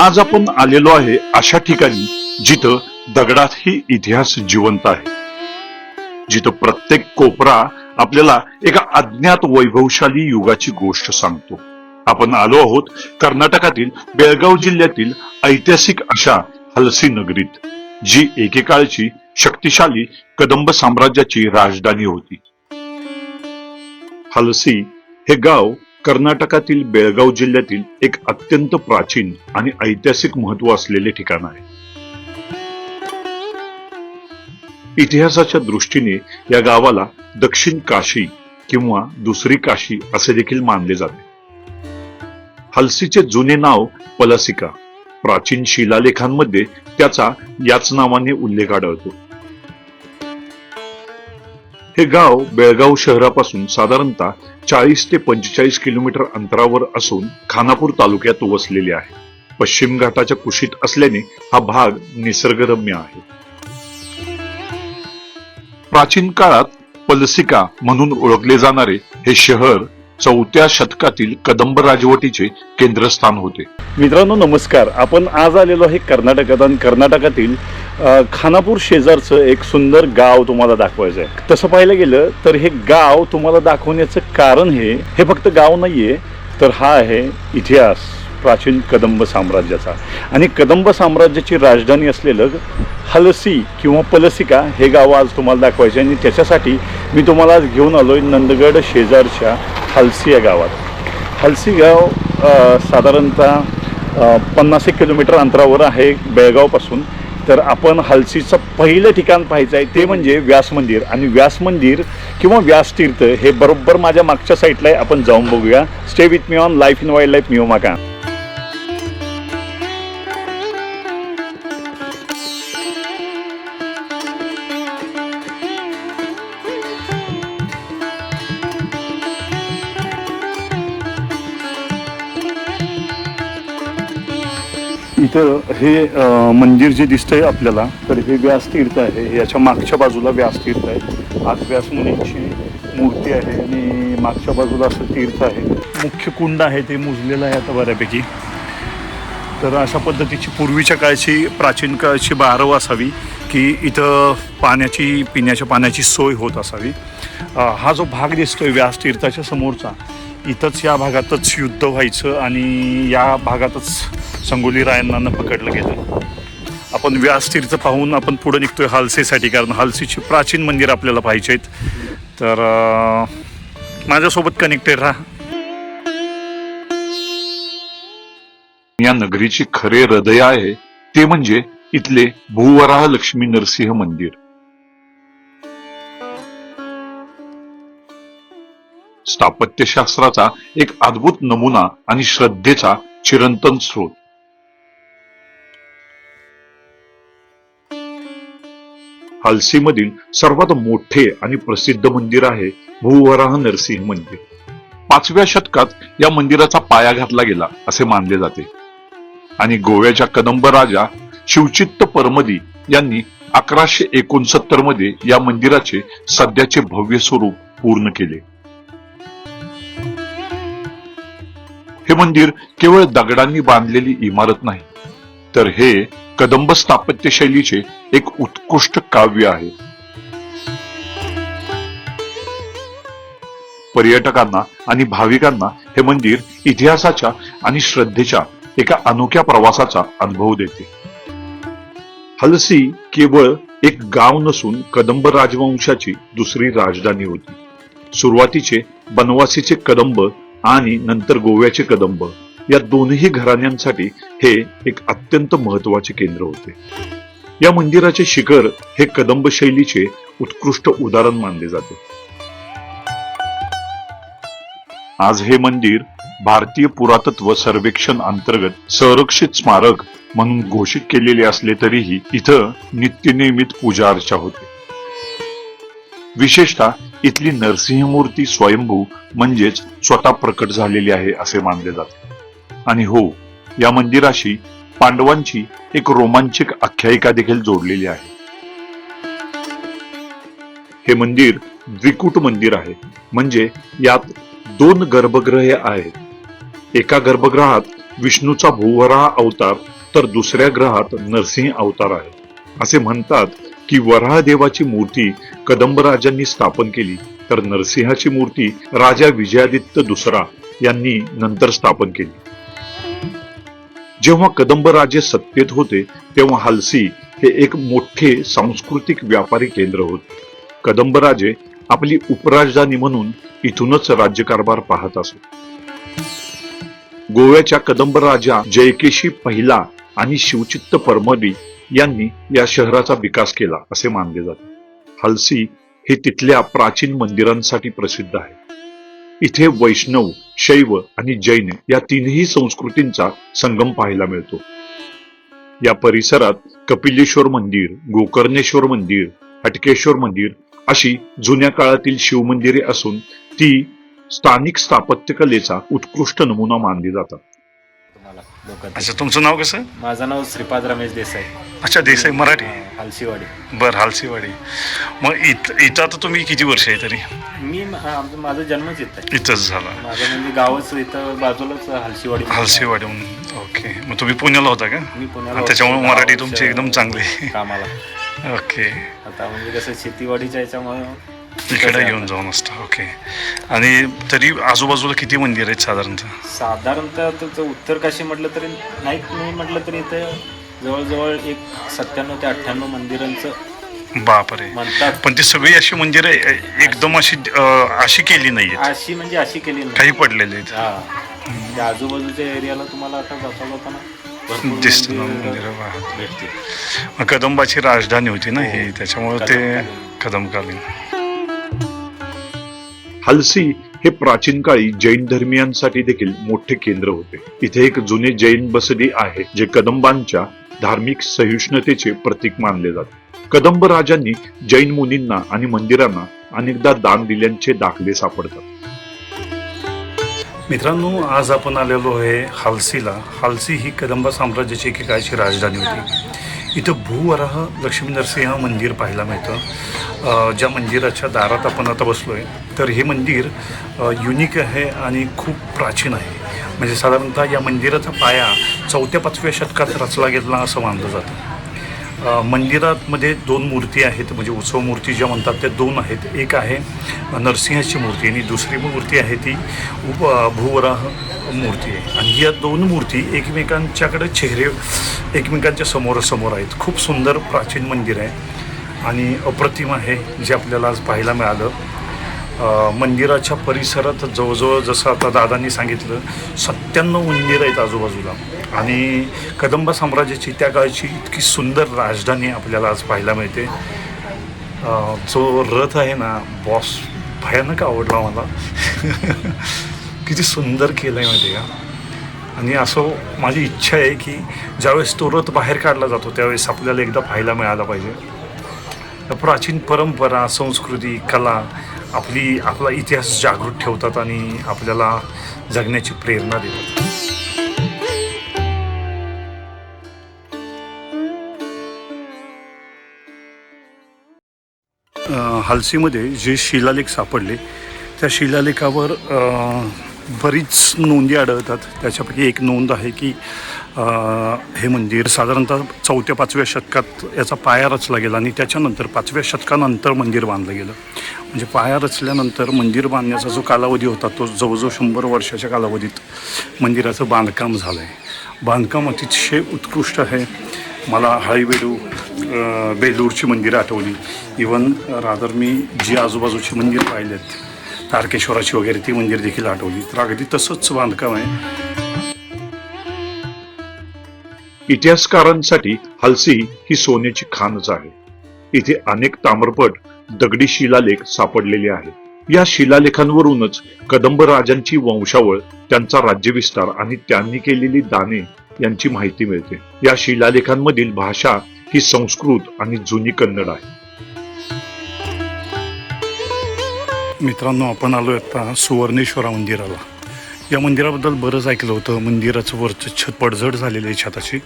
आज आपण आलेलो आहे अशा ठिकाणी जिथं दगडातही इतिहास जिवंत आहे. जिथं प्रत्येक कोपरा आपल्याला एका अज्ञात वैभवशाली युगाची गोष्ट सांगतो. आपण आलो आहोत कर्नाटकातील बेळगाव जिल्ह्यातील ऐतिहासिक अशा हलसी नगरीत जी एकेकाळची शक्तिशाली कदंब साम्राज्याची राजधानी होती. हलसी हे गाव कर्नाटकातील बेळगाव जिल्ह्यातील एक अत्यंत प्राचीन आणि ऐतिहासिक महत्त्व असलेले ठिकाण आहे. इतिहासाच्या दृष्टीने या गावाला दक्षिण काशी किंवा दुसरी काशी असे देखील मानले जाते. हलसीचे जुने नाव पलसिका प्राचीन शिलालेखांमध्ये त्याचा याच नावाने उल्लेख आढळतो. हे गाव बेळगाव शहरापासून साधारणतः चाळीस ते पंचेचाळीस किलोमीटर अंतरावर असून खानापूर तालुक्यात वसलेले आहे. पश्चिम घाटाच्या कुशीत असल्याने हा भाग निसर्गरम्य आहे. प्राचीन काळात पलसिका म्हणून ओळखले जाणारे हे शहर चौथ्या शतकातील कदंब राजवटीचे केंद्रस्थान होते. मित्रांनो नमस्कार. आपण आज आलेलो आहे कर्नाटकात आणि कर्नाटकातील खानापूर शेजारचं एक सुंदर गाव तुम्हाला दाखवायचं आहे तसं पाहायला गेलं तर हे गाव तुम्हाला दाखवण्याचं कारण हे हे फक्त गाव नाही आहे तर हा आहे इतिहास प्राचीन कदंब साम्राज्याचा. आणि कदंब साम्राज्याची राजधानी असलेलं हलसी किंवा पलसिका हे गाव आज तुम्हाला दाखवायचे आणि त्याच्यासाठी मी तुम्हाला आज घेऊन आलो आहे नंदगड शेजारच्या हलसी या गावात. हलसी गाव साधारणतः पन्नास एक किलोमीटर अंतरावर आहे बेळगावपासून. तर आपण हलसीचं पहिलं ठिकाण पाहायचं आहे ते म्हणजे व्यास मंदिर. आणि व्यास मंदिर किंवा व्यास तीर्थ हे बरोबर माझ्या मागच्या साईडला आहे. आपण जाऊन बघूया. Stay with me on life in wild life मिओमाका इथं हे मंदिर जे दिसतंय आपल्याला तर हे व्यास तीर्थ आहे याच्या मागच्या बाजूला व्यास तीर्थ आहे. आत व्यास मूर्ती आहे आणि मागच्या बाजूला असं तीर्थ आहे. मुख्य कुंड आहे ते मुजलेलं आहे आता बऱ्यापैकी. तर अशा पद्धतीची पूर्वीच्या काळची प्राचीन काळची बारव असावी की इथं पाण्याची पिण्याच्या पाण्याची सोय होत असावी. हा जो भाग दिसतोय व्यास तीर्थाच्या समोरचा इथंच या भागातच युद्ध व्हायचं आणि या भागातच संगोली रायांना पकडलं गेलं. आपण व्यास तीर्थ पाहून आपण पुढे निघतोय हालसेसाठी कारण हालसीची प्राचीन मंदिर आपल्याला पाहिजे आहेत. तर माझ्यासोबत कनेक्टेड राहा. या नगरीची खरे हृदय आहे ते म्हणजे इथले भूवराह लक्ष्मी नरसिंह मंदिर. स्थापत्यशास्त्राचा एक अद्भुत नमुना आणि श्रद्धेचा चिरंतन स्रोत. हलसीमधील सर्वात मोठे आणि प्रसिद्ध मंदिर आहे भूवराह नरसिंह मंदिर. पाचव्या शतकात या मंदिराचा पाया घातला गेला असे मानले जाते. आणि गोव्याच्या कदंब राजा शिवचित्त परमदी यांनी अकराशे एकोणसत्तरमध्ये या मंदिराचे सध्याचे भव्य स्वरूप पूर्ण केले. हे मंदिर केवळ दगडांनी बांधलेली इमारत नाही तर हे कदंब स्थापत्य शैलीचे एक उत्कृष्ट काव्य आहे. पर्यटकांना आणि भाविकांना हे मंदिर इतिहासाच्या आणि श्रद्धेच्या एका अनोख्या प्रवासाचा अनुभव देते. हलसी केवळ एक गाव नसून कदंब राजवंशाची दुसरी राजधानी होती. सुरुवातीचे बनवासीचे कदंब आणि नंतर गोव्याचे कदंब. या दोन्ही घराण्यांसाठी हे एक अत्यंत महत्त्वाचे केंद्र होते. या मंदिराचे शिखर हे कदंब शैलीचे उत्कृष्ट उदाहरण मानले जाते. आज हे मंदिर भारतीय पुरातत्व सर्वेक्षण अंतर्गत संरक्षित स्मारक म्हणून घोषित केलेले असले तरीही इथं नित्यनियमित पूजा अर्चा होते. विशेषतः इथली नरसिंहमूर्ती स्वयंभू म्हणजेच स्वतः प्रकट झालेली आहे असे मानले जाते. आणि हो या मंदिराशी पांडवांची एक रोमांचक आख्यायिका देखील जोडलेली आहे. हे मंदिर द्विकूट मंदिर आहे. म्हणजे यात दोन गर्भगृहे आहेत. एका गर्भगृहात विष्णूचा भूवराह अवतार तर दुसऱ्या ग्रहात नरसिंह अवतार आहे. असे म्हणतात की वराहदेवाची मूर्ती कदंबराजांनी स्थापन केली. तर नरसिंहाची मूर्ती राजा विजयादित्य दुसरा यांनी नंतर स्थापन केली. जेव्हा कदंबराजे सत्तेत होते तेव्हा हालसी हे एक मोठे सांस्कृतिक व्यापारी केंद्र होते. कदंबराजे आपली उपराजधानी म्हणून इथूनच राज्यकारभार पाहत असत गोव्याच्या कदंब राजा जयकेशी पहिला आणि शिवचित्त परमडी यांनी या शहराचा विकास केला असे मानले जाते. हलसी हे तिथल्या प्राचीन मंदिरांसाठी प्रसिद्ध आहे. इथे वैष्णव शैव आणि जैन या तीनही संस्कृतींचा संगम पाहायला मिळतो. या परिसरात कपिलेश्वर मंदिर गोकर्णेश्वर मंदिर हटकेश्वर मंदिर अशी जुन्या काळातील शिवमंदिरे असून ती स्थानिक स्थापत्यकलेचा उत्कृष्ट नमुना मानली जातात. अच्छा तुमचं नाव कसं? माझं नाव श्रीपाद रमेश देसाई. अच्छा देसाई मराठी? हलसीवाडी बर हालसीवाडी मग इत इथं आता तुम्ही किती वर्ष आहे तरी? मी आमचं माझा जन्मच इथं आहे. इथंच झाला. माझं म्हणजे गावच इथं बाजूलाच हलसीवाडी हालसीवाडी म्हणून ओके. मग तुम्ही पुण्याला होता का? मी पुण्याला त्याच्यामुळे होतो, मराठी तुमची एकदम चांगली. कामाला. ओके. आता म्हणजे कसं शेतीवाडीच्या याच्यामुळे इकडे येऊन जाऊन असतं. ओके. आणि तरी आजूबाजूला किती मंदिर आहेत साधारणतः? साधारणतः त्याचं उत्तर काशी म्हटलं तरी नाही नाही म्हटलं तरी इथं जवळजवळ एक सत्त्याण्णव ते अठ्ठ्याण्णव मंदिरांचं बापरे. म्हणतात. पण ती सगळी अशी मंदिरं एकदम अशी अं, अशी केली नाहीये अशी म्हणजे अशी केली नाही. काही पडलेले आहेत. हा. त्या आजूबाजूच्या एरियाला तुम्हाला आता जाता जाताना भरपूर दिसतं ना मंदिरं. भेटतील. कदंबाची राजधानी होती ना ही हो. त्याच्यामुळे ते कदमकालीन. हलसी हे प्राचीन काळी जैन धर्मियांसाठी देखील मोठे केंद्र होते. इथे एक जुने जैन बसदी आहे जे कदंबांच्या धार्मिक सहिष्णुतेचे प्रतीक मानले जाते. कदंब राजांनी जैन मुनींना आणि मंदिरांना अनेकदा दान दिल्याचे दाखले सापडतात. मित्रांनो आज आपण आलेलो आहे हालसीला हालसी ही कदंबा साम्राज्याची एकेकाळची राजधानी होती. इथं भूवराह लक्ष्मी नरसिंह मंदिर पाहायला मिळतं. ज्या मंदिराच्या दारात आपण आता बसलो आहे तर हे मंदिर युनिक आहे आणि खूप प्राचीन आहे. म्हणजे साधारणतः या मंदिराचा पाया चौथ्या पाचव्या शतकात रचला गेला असं मानलं जातं. मंदिरातमध्ये मंदिरामध्ये दोन मूर्ती आहेत म्हणजे उत्सव मूर्ती ज्या म्हणतात त्या दोन आहेत. एक आहे नरसिंहाची मूर्ती आणि दुसरी मूर्ती आहे ती उप भूवराह मूर्ती आहे. आणि या दोन मूर्ती एकमेकांच्याकडे चेहरे एकमेकांच्या समोरासमोर आहेत. खूप सुंदर प्राचीन मंदिर आहे. आणि अप्रतिम आहे जे आपल्याला आज पाहायला मिळालं. मंदिराच्या परिसरात जवळजवळ जसं आता दादांनी सांगितलं सत्त्याण्णव मंदिर आहेत आजूबाजूला. आणि कदंब साम्राज्याची त्या काळची इतकी सुंदर राजधानी आपल्याला आज पाहायला मिळते. जो रथ आहे ना बॉस भयानक आवडला मला. किती सुंदर केलं आहे माहिती का? आणि असं माझी इच्छा आहे की ज्यावेळेस तो रथ बाहेर काढला जातो त्यावेळेस आपल्याला एकदा पाहायला मिळाला पाहिजे. तर प्राचीन परंपरा संस्कृती कला आपली आपला इतिहास जागृत ठेवतात आणि आपल्याला जगण्याची प्रेरणा देतात. हालसीमध्ये जे शिलालेख सापडले त्या शिलालेखावर बरीच नोंदी आढळतात. त्याच्यापैकी एक नोंद आहे की हे मंदिर साधारणतः चौथ्या पाचव्या शतकात याचा पाया रचला गेला आणि त्याच्यानंतर पाचव्या शतकानंतर मंदिर बांधलं गेलं. म्हणजे पाया रचल्यानंतर मंदिर बांधण्याचा जो कालावधी होता तो जवळजवळ शंभर वर्षाच्या कालावधीत मंदिराचं बांधकाम झालं आहे बांधकाम अतिशय उत्कृष्ट आहे. मला हळीबेडू बेलूरची मंदिरं आठवली. इवन रादर मी जी आजूबाजूची मंदिर आहेत तारकेश्वराची वगैरे ती मंदिर देखील आठवली. तर अगदी तसंच बांधकाम आहे. इतिहासकारांसाठी हलसी ही सोन्याची खानच आहे. इथे अनेक ताम्रपट दगडी शिलालेख सापडलेले आहेत. या शिलालेखांवरूनच कदंब राजांची वंशावळ त्यांचा राज्यविस्तार आणि त्यांनी केलेली दाने यांची माहिती मिळते. या शिलालेखांमधील भाषा ही संस्कृत आणि जुनी कन्नड आहे. मित्रांनो आपण आलो आता सुवर्णेश्वरा मंदिराला. या मंदिराबद्दल बरंच ऐकलं होतं. मंदिराचं वरचं छत पडझड झालेलं आहे छताची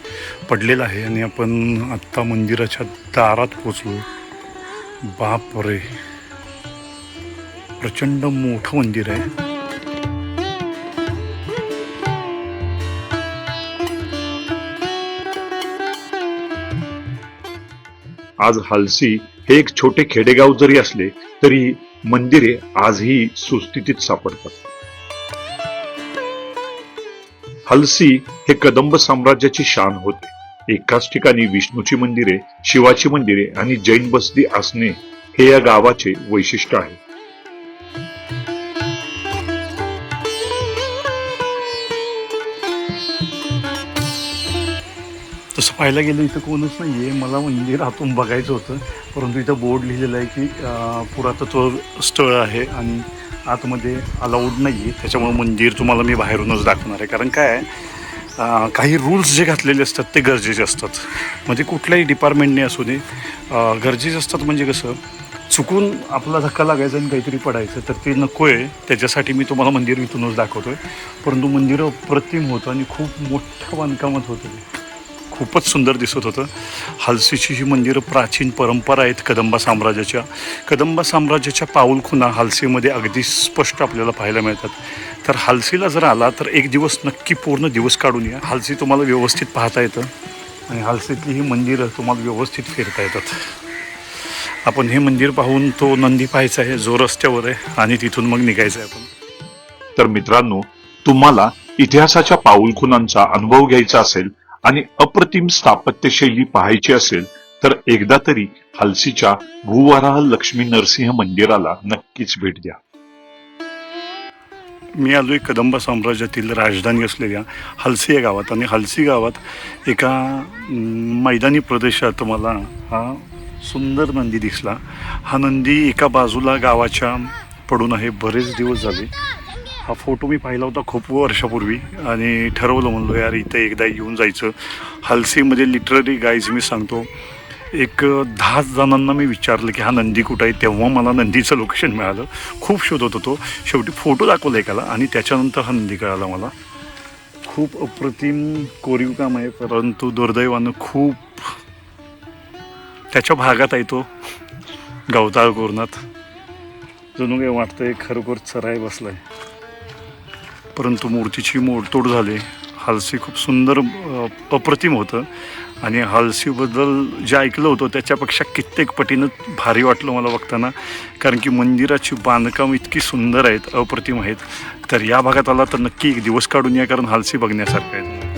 पडलेलं आहे आणि आपण आत्ता मंदिराच्या दारात पोचलो बाप रे प्रचंड मोठं मंदिर आहे. आज हालसी हे एक छोटे खेडेगाव जरी असले तरी मंदिरे आजही सुस्थितीत सापडतात. हलसी हे कदंब साम्राज्याची शान होते. एकाच ठिकाणी विष्णूची मंदिरे शिवाची मंदिरे आणि जैन बसदी असणे हे या गावाचे वैशिष्ट्य आहे. पाहायला गेलं इथं कोणच नाही आहे मला म्हणजे मंदिर आतून बघायचं होतं. परंतु इथं बोर्ड लिहिलेलं आहे की पुरातत्व स्थळ आहे आणि आतमध्ये अलाउड नाही आहे त्याच्यामुळे मंदिर तुम्हाला मी बाहेरूनच दाखवणार आहे. कारण काय आहे काही रूल्स जे घातलेले असतात ते गरजेचे असतात. म्हणजे कुठल्याही डिपार्टमेंटने असू दे गरजेचे असतात म्हणजे कसं चुकून आपला धक्का लागायचा आणि काहीतरी पडायचं तर ते नको आहे त्याच्यासाठी मी तुम्हाला मंदिर इथूनच दाखवतो आहे परंतु मंदिर अप्रतिम होतं आणि खूप मोठ्या बांधकामात होतं. खूपच सुंदर दिसत होतं. हालसीची ही मंदिरं प्राचीन परंपरा आहेत कदंबा साम्राज्याच्या. कदंबा साम्राज्याच्या पाऊलखुणा हालसीमध्ये अगदी स्पष्ट आपल्याला पाहायला मिळतात. तर हालसीला जर आला तर एक दिवस नक्की पूर्ण दिवस काढून या. हालसी तुम्हाला व्यवस्थित पाहता येतं. आणि हालसीतली ही मंदिरं तुम्हाला व्यवस्थित फिरता येतात. आपण हे मंदिर पाहून तो नंदी पाहायचा आहे जो रस्त्यावर आहे आणि तिथून मग निघायचं आहे आपण. तर मित्रांनो तुम्हाला इतिहासाच्या पाऊलखुणांचा अनुभव घ्यायचा असेल आणि अप्रतिम स्थापत्यशैली पाहायची असेल तर एकदा तरी हलसीच्या भूवराह लक्ष्मी नरसिंह मंदिराला नक्कीच भेट द्या. मी आलो एक कदंब साम्राज्यातील राजधानी असलेल्या हलसी या गावात. आणि हलसी गावात एका मैदानी प्रदेशात मला हा सुंदर नंदी दिसला. हा नंदी एका बाजूला गावाच्या पडून आहे. बरेच दिवस झाले. हा फोटो मी पाहिला होता खूप वर्षापूर्वी आणि ठरवलं म्हणलो यार इथं एकदा येऊन जायचं. हलसीमध्ये लिटररी गाईज मी सांगतो एक दहा जणांना मी विचारलं की हा नंदी कुठं आहे? तेव्हा मला नंदीचं लोकेशन मिळालं. खूप शोधत होतो. शेवटी फोटो दाखवला एकाला आणि त्याच्यानंतर हा नंदी कळाला मला. खूप अप्रतिम कोरीव काम आहे परंतु दुर्दैवानं खूप त्याच्या भागात आहे तो गवताळ कोरणात जणू काही वाटतंय खरोखर चराय बसलाय. परंतु मूर्तीची मोडतोड झाली. हालसी खूप सुंदर अप्रतिम होतं. आणि हालसीबद्दल जे ऐकलं होतं त्याच्यापेक्षा कित्येक पटीनं भारी वाटलं मला बघताना. कारण की मंदिराची बांधकाम इतकी सुंदर आहेत अप्रतिम आहेत. तर या भागात आला तर नक्की एक दिवस काढून या कारण हालसी बघण्यासारखं आहेत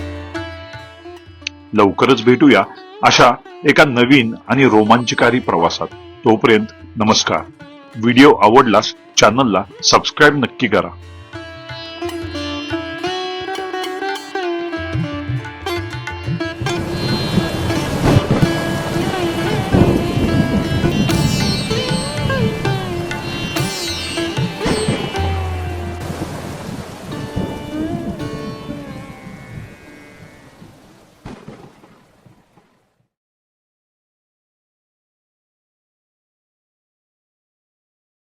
लवकरच भेटूया अशा एका नवीन आणि रोमांचकारी प्रवासात. तोपर्यंत नमस्कार. व्हिडिओ आवडलास चॅनलला सबस्क्राईब नक्की करा.